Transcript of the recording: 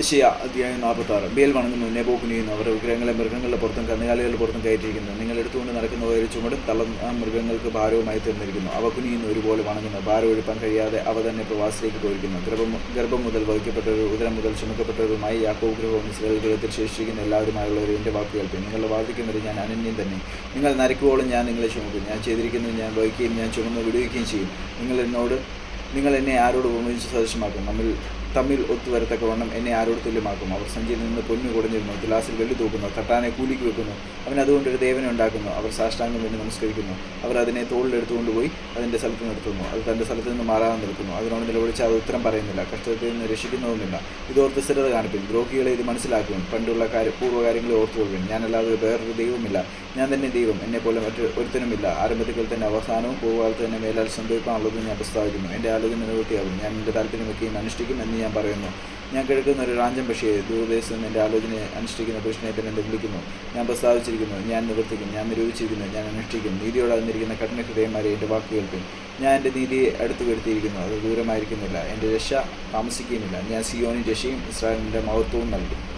യശയ അധ്യായം നാൽപ്പത്തി ആറ് ബേൽ വണങ്ങുന്നു നെബോ കുനിയുന്നു അവർ വിഗ്രഹങ്ങളെ മൃഗങ്ങളുടെ പുറത്തും കന്നുകാലികളുടെ പുറത്തും കയറ്റിയിരിക്കുന്നു. നിങ്ങൾ എടുത്തുകൊണ്ട് നടക്കുന്ന ഒരു ചുമടും തള്ള മൃഗങ്ങൾക്ക് ഭാരവുമായി തീർന്നിരിക്കുന്നു അവ കുനിയുന്നു ഒരുപോലെ വണങ്ങുന്നു. ഭാരം ഒഴിപ്പാൻ കഴിയാതെ അവ തന്നെ പ്രവാസത്തിലേക്ക് പോയിരിക്കുന്നു. ഗർഭം ഗർഭം മുതൽ വഹിക്കപ്പെട്ടവരും ഉദരം മുതൽ ചുമക്കപ്പെട്ടവരുമായി യാക്കോ ഗൃഹവും ഇസ്രായേൽ ഗൃഹത്തിൽ ശേഷിക്കുന്ന എല്ലാവരുമായുള്ളവർ എന്റെ വാക്ക് കേൾപ്പി നിങ്ങളുടെ വാദിക്കുന്നത് ഞാൻ അനന്യം തന്നെ. നിങ്ങൾ നരക്കുവോളം ഞാൻ നിങ്ങളെ ചുമക്കും. ഞാൻ ചെയ്തിരിക്കുന്നത് ഞാൻ വഹിക്കുകയും ഞാൻ ചുമന്ന് വിടുവിക്കുകയും ചെയ്യും. നിങ്ങൾ എന്നോട് നിങ്ങൾ എന്നെ ആരോട് ഉപമിച്ച് സദൃശമാക്കും. നമ്മൾ തമ്മിൽ ഒത്തുവരത്തക്കവണ്ണം എന്നെ ആരോട് തുല്യമാക്കും അവർ സഞ്ചിയിൽ നിന്ന് പൊന്നു കുടഞ്ഞിരുന്നു. ഗ്ലാസിൽ വെള്ളി തൂക്കുന്നു. തട്ടാനെ കൂലിക്ക് വെക്കുന്നു. അവൻ അതുകൊണ്ട് ഒരു ദേവനെ ഉണ്ടാക്കുന്നു. അവർ സാഷ്ടാംഗം വേണ്ടി നമസ്കരിക്കുന്നു. അവർ അതിനെ തോളിലെടുത്തുകൊണ്ട് പോയി അതിന്റെ സ്ഥലത്ത് നിർത്തുന്നു അത് തന്റെ സ്ഥലത്ത് നിന്ന് മാറാതെ നിൽക്കുന്നു. അതിനോട് നിലവിളിച്ച് അത് ഉത്തരം പറയുന്നില്ല. കഷ്ടത്തിൽ നിന്ന് രക്ഷിക്കുന്നതുമില്ല ഇതോർത്ത് സ്ഥിരത കാണിപ്പിൻ. ദ്രോഹികളെ ഇത് മനസ്സിലാക്കും പണ്ടുള്ള കാര്യ പൂർവകാര്യങ്ങളെ ഓർത്തുകൊള്ളുവിൻ. ഞാനല്ലാതെ വേറൊരു ദൈവമില്ല ഞാൻ തന്നെ ദൈവം. എന്നെ പോലെ മറ്റു ഒരുത്തനുമില്ല. ആരംഭത്തിൽ തന്നെ അവസാനവും പൂർവകാലത്ത് തന്നെ മേലാൽ സംഭവിക്കാനുള്ളത് ഞാൻ പ്രസ്താവിക്കുന്നു. എന്റെ ആലോചന നിവൃത്തിയാകും ഞാൻ എന്റെ താല്പര്യം വെക്കുകയും അനുഷ്ഠിക്കും എന്ന് ഞാൻ പറയുന്നു. ഞാൻ കിഴക്കുന്ന ഒരു റാഞ്ചൻ പക്ഷിയെ ദൂരദേശത്ത് എന്റെ ആലോചനയെ അനുഷ്ഠിക്കുന്ന പുരുഷനെ തന്നെ എന്നെ വിളിക്കുന്നു? ഞാൻ പ്രസ്താവിച്ചിരിക്കുന്നു ഞാൻ നിവർത്തിക്കും ഞാൻ നിരൂപിച്ചിരിക്കുന്നു ഞാൻ അനുഷ്ഠിക്കും നീതിയോടെ അതിരിക്കുന്ന കഠിന ഹൃദയന്മാരെ എന്റെ വാക്ക് കേൾക്കും. ഞാൻ എന്റെ നീതിയെ അടുത്ത് വരുത്തിയിരിക്കുന്നു അത് ദൂരമായിരിക്കുന്നില്ല. എന്റെ രക്ഷ താമസിക്കുന്നില്ല. ഞാൻ സിയോനി രക്ഷയും ഇസ്രായേലിന്റെ മഹത്വവും നൽകും.